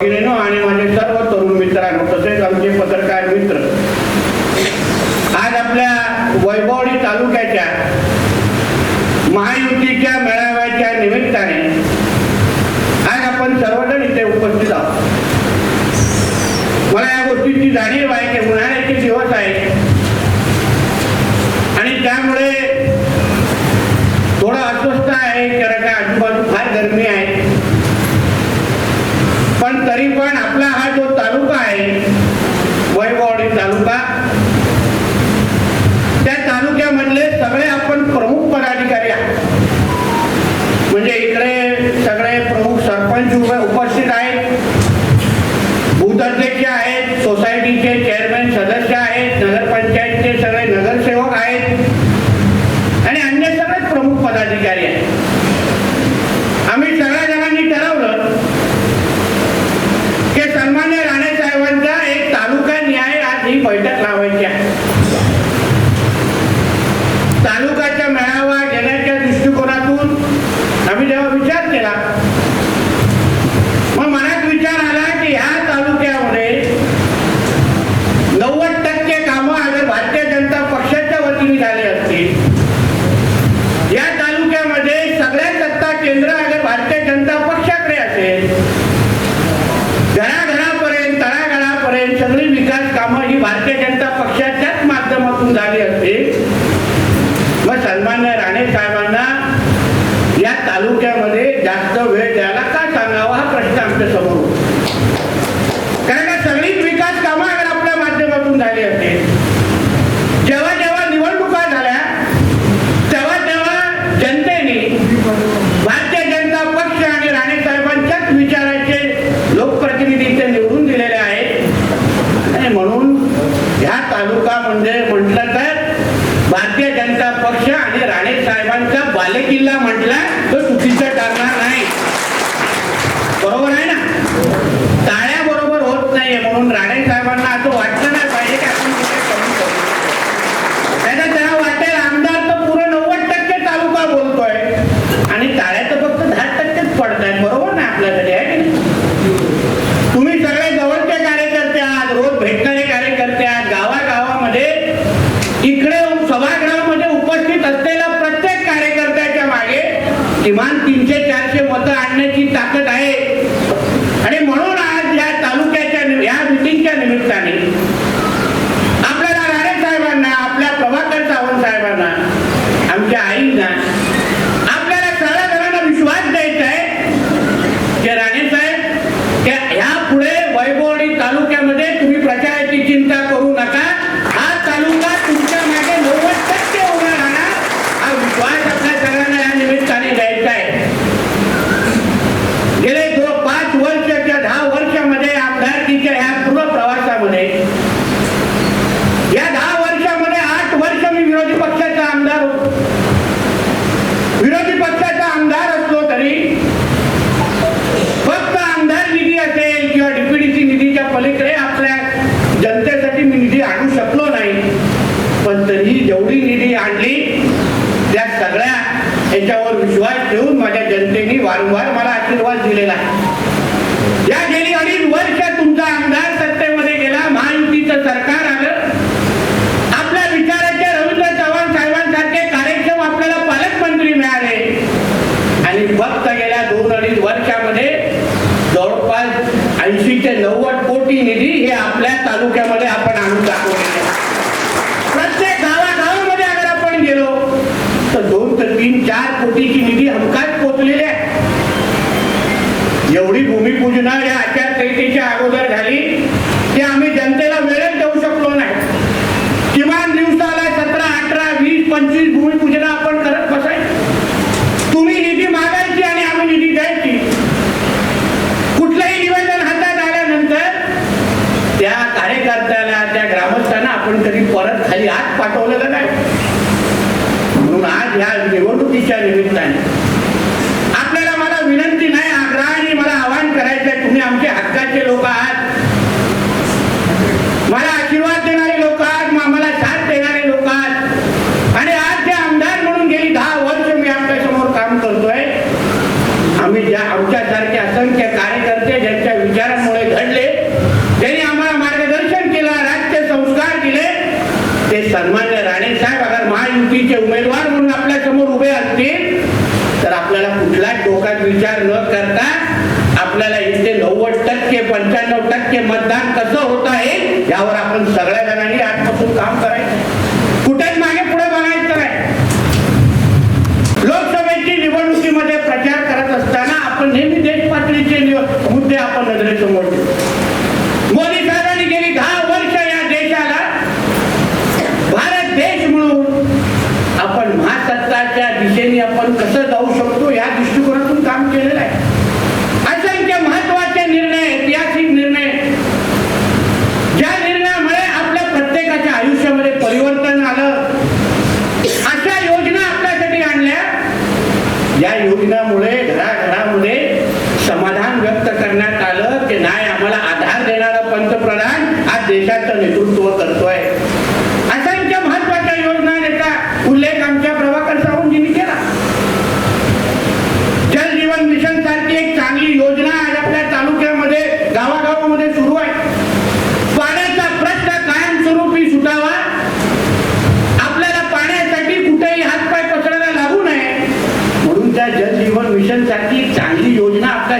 आणि माझे सर्व तरुण मित्रांनो तसेच आमचे पत्रकार मित्र आज आपल्या वैभवडी तालुक्याच्या महायुतीच्या मेळाव्याच्या निमित्ताने आज आपण सर्वजण इथे उपस्थित आहोत. मला या गोष्टीची जाणीव आहे की उन्हाळ्याचे दिवस आहे आणि त्यामुळे थोडं अस्वस्थ आहे कारण काय आजूबाजू प्रत्येक गावागावामध्ये अगर आपण गेलो तर दोन तर तीन चार कोटीची निधी हमकात पोचलेली आहे. एवढी भूमिपूजना या आचारसंहितेच्या अगोदर झाली आज ह्या निवडणुकीच्या निमित्ताने टक्के मतदान कसं होत आहे यावर आपण सगळ्या जणांनी आजपासून काम करायचं.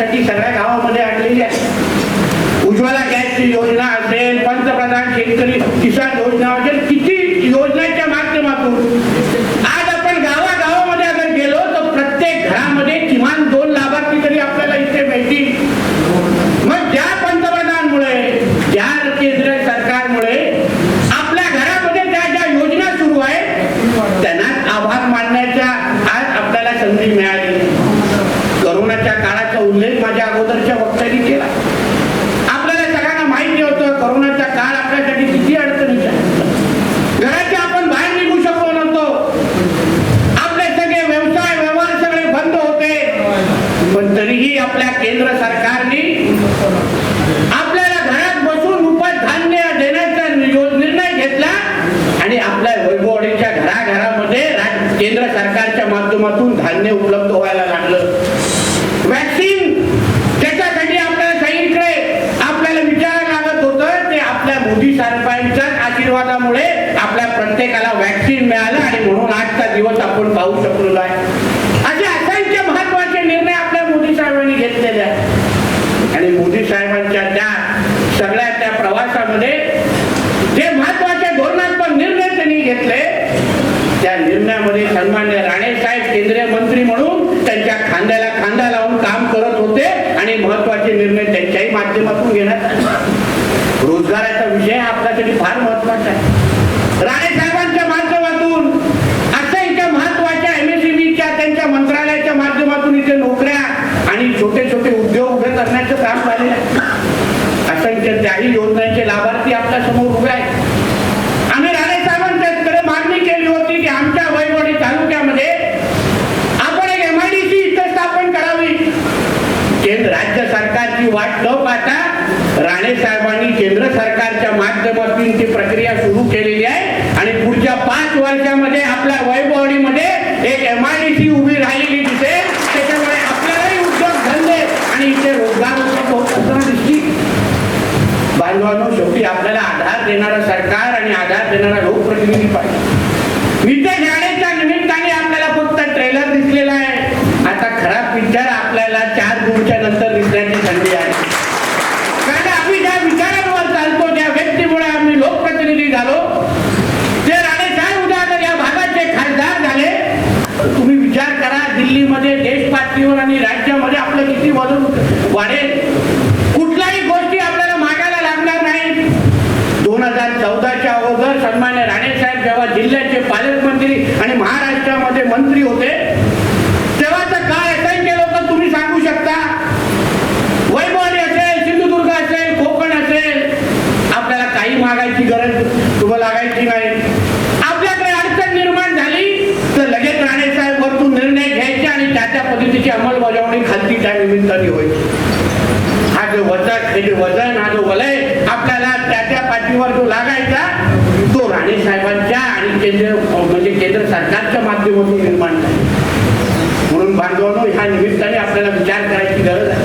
சட்டீஸ் சார் காவல் झाडाचा उल्लेख माझ्या अगोदरच्या आपल्या मोदी सरपंचाच आशीर्वादामुळे आपल्या प्रत्येकाला वॅक्सिन मिळालं आणि म्हणून आजचा दिवस आपण पाहू शकलो आहे. असे असांचे महत्त्वाचे निर्णय आपल्या मोदी साहेबांनी घेतलेले आहेत. आणि मोदी साहेबांच्या त्या सगळ्या त्या प्रवासामध्ये जे महत्त्वाचे धोरणात्मक निर्णय त्यांनी घेतले त्या निर्णयामध्ये सन्मान्य राणे साहेब केंद्रीय मंत्री म्हणून त्यांच्या खांद्याला खांदा लावून काम करत होते आणि महत्त्वाचे निर्णय त्यांच्याही माध्यमातून घेण्यात आले. ব্যাপারটা রানী बांधवांनो शेवटी आपल्याला आधार देणारा सरकार आणि आधार देणारा लोकप्रतिनिधी पाहिजे. मी त्या निमित्ताने होईल. हा जो वजन वजन हा जो वलय आपल्याला त्याच्या पाठीवर जो लागायचा तो राणे साहेबांच्या आणि केंद्र म्हणजे केंद्र सरकारच्या माध्यमातून निर्माण झाला. म्हणून बांधवानो ह्या निमित्ताने आपल्याला विचार करायची गरज आहे.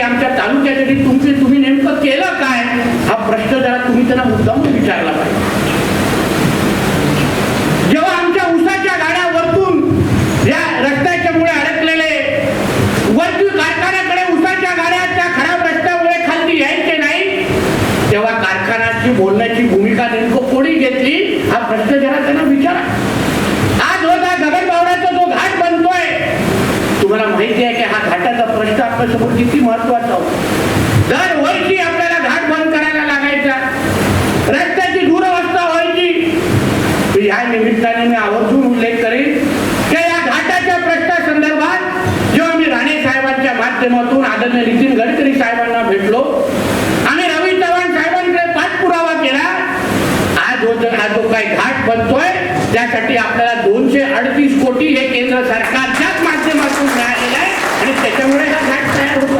तरी आमच्या तालुक्यासाठी तुमचे तुम्ही नेमकं केलं काय? हा प्रश्न जरा तुम्ही त्यांना मुद्दाम विचारला पाहिजे. जेव्हा किती महत्त्वाचा दर वर्षी आपल्याला घाट बंद करायला लागायचा. रस्त्याची दुरवस्था व्हायची. या निमित्ताने मी आवर्जून उल्लेख करेन की या घाटाच्या जेव्हा मी राणे साहेबांच्या माध्यमातून आदरणीय नितीन गडकरी साहेबांना भेटलो आणि रवी चव्हाण साहेबांकडे पाठपुरावा केला आज होत जो काही घाट बनतोय त्यासाठी आपल्याला दोनशे अडतीस कोटी हे केंद्र सरकारच्याच माध्यमातून आणि त्याच्यामुळे हा घाट तयार होतो.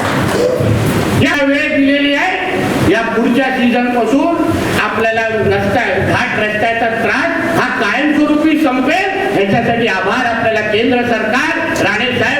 या वेळ दिलेली आहे या पुढच्या सीझनपासून आपल्याला रस्ता घाट रस्त्याचा त्रास हा कायमस्वरूपी संपेल. ह्याच्यासाठी आभार आपल्याला केंद्र सरकार राणे साहेब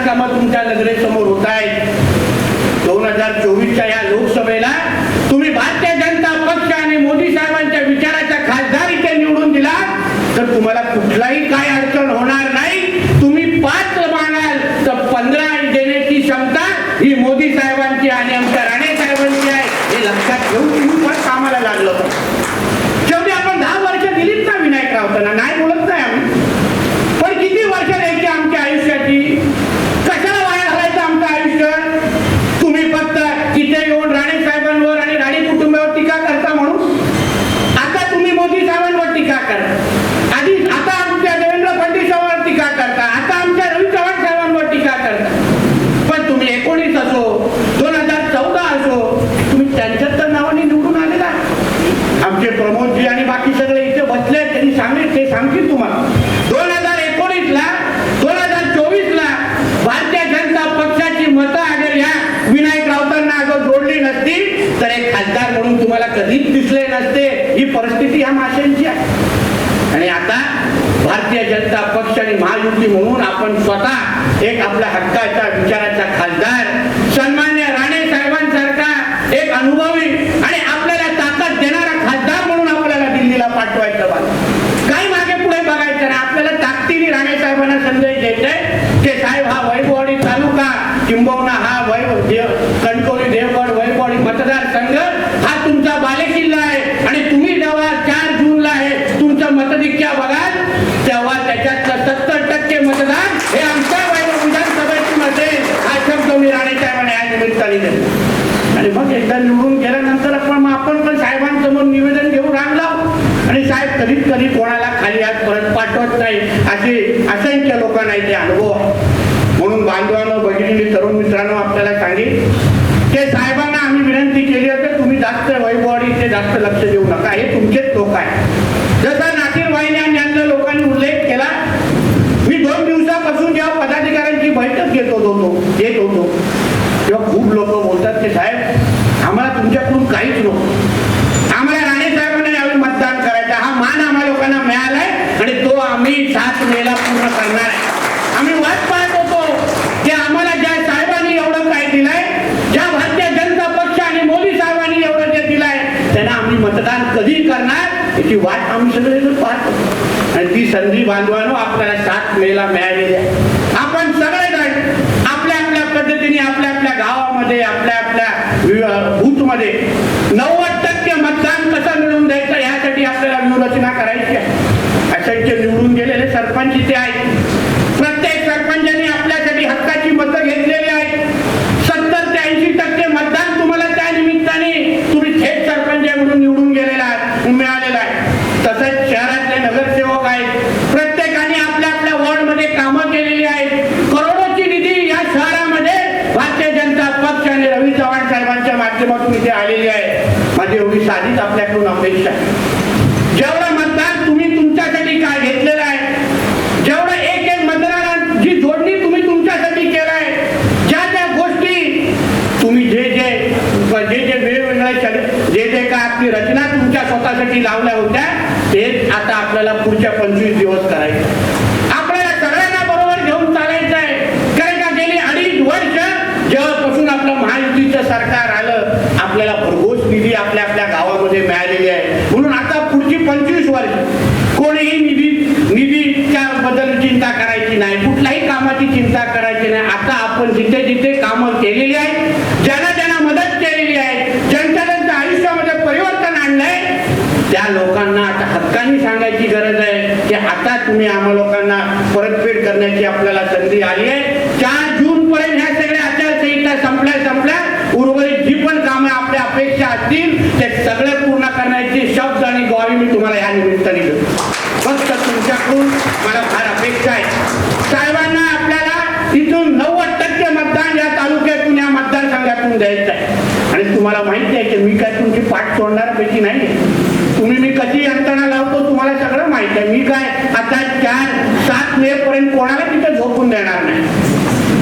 बऱ्याच कामं तुमच्या नजरेसमोर होत आहेत. दोन हजार चोवीसच्या या लोकसभेला भारतीय जनता पक्ष आणि महायुती म्हणून आपण स्वतः एक आपल्या हक्काचा विचाराचा खासदार सन्मान्य राणे साहेबांसारखा एक अनुभवी आणि आपल्याला ताकद देणारा खासदार म्हणून आपल्याला दिल्लीला पाठवायचं बाबा काही मागे पुढे बघायचं नाही. आपल्याला ताकदीने राणे साहेबांना संदेश द्यायचा की साहेब हा वैभवडी तालुका किंबहुना हा वैभव देव देवगड वैभवडी मतदारसंघ मी राणीच्या साहेबांना या निमित्त आली आणि मग एकदा निवडून गेल्यानंतर आपण मग आपण पण साहेबांसमोर निवेदन घेऊन आणलं. आणि साहेब कधीच कधी कोणाला खाली आज परत पाठवत नाही. असे असंख्य लोकांना इथे अनुभव. म्हणून बांधवांनो भगिनी तरुण मित्रांनो आपल्याला सांगेल ते साहेबांना आम्ही विनंती केली होती तुम्ही जास्त वैभवाडी इथे जास्त लक्ष देऊ नका. हे तुमचेच लोक आहे जसा नासिर वाहिनी आणि अन्य लोकांनी उल्लेख केला मी दोन दिवसापासून जेव्हा पदाधिकाऱ्यांची बैठक बोलत होतो येत होतो. तेव्हा खूप लोक बोलतात की साहेब आम्हाला तुमच्याकडून काहीच नको. आम्हाला राणे साहेबांना यावेळी मतदान करायचं. हा मान आम्हा लोकांना मिळालाय आणि तो आम्ही सात मेला पूर्ण करणार आहे. आम्ही वाट पाहत होतो की आम्हाला ज्या साहेबांनी एवढं काय दिलंय ज्या भारतीय जनता पक्ष आणि मोदी साहेबांनी एवढं जे दिलंय त्यांना आम्ही मतदान कधी करणार याची वाट आम्ही सगळेजण पाहतो. आणि ती संधी बांधवानो आपल्याला सात मेला मिळालेली आहे. मध्ये नव्वद टक्के मतदान कसं मिळवून द्यायचं यासाठी आपल्याला व्यूहरचना करायची आहे. असंख्य निवडून गेलेले सरपंच इथे आहेत प्रत्येक सरपंचाने आपल्यासाठी हक्काची मतं घेतलेली आहेत सत्तर ते ऐंशी टक्के मतदान तुम्हाला त्या निमित्ताने तुम्ही थेट सरपंच म्हणून निवडून गेलेला आहे मिळालेला आहे तसंच शहरातले नगरसेवक आहेत प्रत्येकाने आपल्या आपल्या वॉर्डमध्ये कामं केलेली आहेत करोडोची निधी या शहरामध्ये भारतीय जनता पक्ष आणि रवी चव्हाण साहेबांच्या माध्यमातून इथे आलेली आहे माझी एवढी साधीच आपल्याकडून अपेक्षा आहे जेवढं मतदान तुम्ही तुमच्यासाठी काय घेतलेलं आहे जेवढं एक एक मतदारां जी जोडणी तुम्ही तुमच्यासाठी केलं आहे ज्या ज्या गोष्टी तुम्ही जे जे जे जे वेगवेगळ्या शरी- जे जे काय आपली रचना तुमच्या लावल्या होत्या तेच आता आपल्याला पुढच्या पंचवीस दिवस करायचे. आपल्याला सगळ्यांना बरोबर घेऊन चालायचं आहे. कारण का गेली अडीच वर्ष जेव्हापासून आपलं महायुतीचं सरकार आलं आपल्याला भरघोस निधी आपल्या आपल्या गावामध्ये मिळालेली आहे. म्हणून आता पुढची पंचवीस वर्ष कोणीही निधी निधीच्या बद्दल चिंता करायची नाही. कुठल्याही कामाची चिंता करायची नाही. आता आपण जिथे जिथे कामं केलेली आहेत सांगायची गरज आहे. की आता तुम्ही आम्हा लोकांना परतफेड करण्याची आपल्याला संधी आली आहे. चार जून पर्यंत ह्या सगळ्या आचारसंहिता संपल्या संपल्या. उर्वरित जी पण कामं आपल्या अपेक्षा असतील ते सगळे पूर्ण करण्याची शब्द आणि ग्वाही मी तुम्हाला या निमित्ताने देतो. फक्त तुमच्याकडून मला फार अपेक्षा आहे. साहेबांना आपल्याला तिथून नऊ मतदारसंघातून द्यायचं आहे. आणि तुम्हाला माहिती आहे की मी काय तुमची पाठ सोडणाऱ्यापैकी नाही. तुम्ही मी कधी यंत्रणा लावतो तुम्हाला सगळं माहीत आहे. मी काय आता चार सात मे पर्यंत कोणाला तिथे झोपून देणार नाही.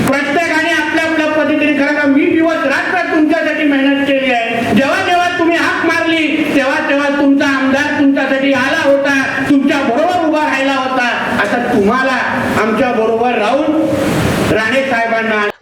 प्रत्येकाने आपल्या आपल्या पद्धतीने खरं का मी दिवस रात्र तुमच्यासाठी मेहनत केली आहे. जेव्हा जेव्हा तुम्ही हाक मारली तेव्हा तेव्हा तुमचा आमदार तुमच्यासाठी आला होता. तुमच्या बरोबर उभा राहिला होता. आता तुम्हाला आमच्या बरोबर राहून राणे साहेबांना